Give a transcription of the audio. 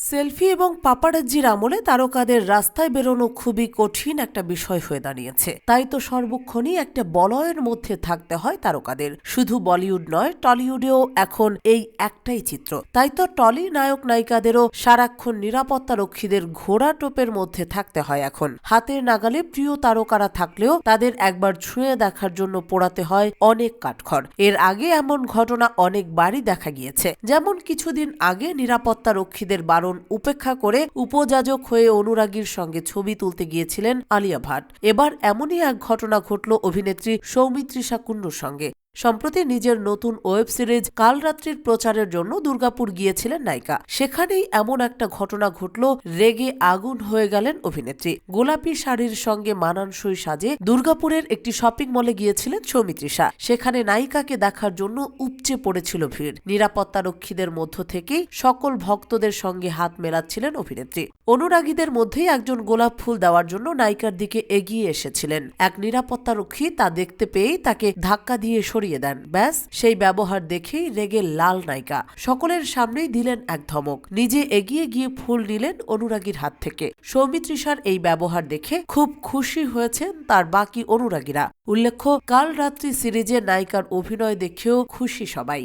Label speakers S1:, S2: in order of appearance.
S1: Selfie এবং পাপারাজ্জির আমলে তারকাদের রাস্তায় বেরোনো খুবই কঠিন একটা বিষয় হয়ে দাঁড়িয়েছে। তাই তো সর্বক্ষণই একটা বলয়ের মধ্যে থাকতে হয় তারকাদের। শুধু বলিউড নয়, টলিউডেও এখন এই একটাই চিত্র। তাই তো টলি নায়ক নায়িকাদেরও সারাক্ষণ নিরাপত্তা রক্ষীদের ঘোড়া টোপের মধ্যে থাকতে হয় এখন। হাতের নাগালে প্রিয় তারকারা থাকলেও তাদের একবার ছুঁয়ে দেখার জন্য পোড়াতে হয় অনেক কাঠখড়। এর আগে এমন ঘটনা অনেকবারই দেখা গিয়েছে। যেমন কিছুদিন আগে নিরাপত্তা রক্ষীদের বারণ উপেক্ষা করে উপযাজক হয়ে অনুরাগীর সঙ্গে ছবি তুলতে গিয়েছিলেন আলিয়া ভাট। এবার এমনই এক ঘটনা ঘটল অভিনেত্রী সৌমিত্রিষা কুন্ডুর সঙ্গে। সম্প্রতি নিজের নতুন ওয়েব সিরিজ কালরাত্রির প্রচারের জন্য দুর্গাপুর গিয়েছিলেন নায়িকা। সেখানেই এমন একটা ঘটনা ঘটল, রেগে আগুন হয়ে গেলেন অভিনেত্রী। গোলাপি শাড়ির সঙ্গে মানানসই সাজে দুর্গাপুরের একটি শপিং মলে গিয়েছিলেন সৌমিত্রিষা সেখানে নায়িকাকে দেখার জন্য উপচে পড়েছিল ভিড়। নিরাপত্তা রক্ষীদের মধ্য থেকেই সকল ভক্তদের সঙ্গে হাত মেলাচ্ছিলেন অভিনেত্রী। অনুরাগীদের মধ্যেই একজন গোলাপ ফুল দেওয়ার জন্য নায়িকার দিকে এগিয়ে এসেছিলেন। এক নিরাপত্তা রক্ষী তা দেখতে পেয়েই তাকে ধাক্কা দিয়ে সরিয়ে দেন। ব্যাস, সেই ব্যবহার দেখেই রেগে লাল নায়িকা। সকলের সামনেই দিলেন এক ধমক। নিজে এগিয়ে গিয়ে ফুল নিলেন অনুরাগীর হাত থেকে। সৌমিত্রিষার এই ব্যবহার দেখে খুব খুশি হয়েছেন তার বাকি অনুরাগীরা। উল্লেখ্য, কাল রাত্রি সিরিজে নায়িকার অভিনয় দেখেও খুশি সবাই।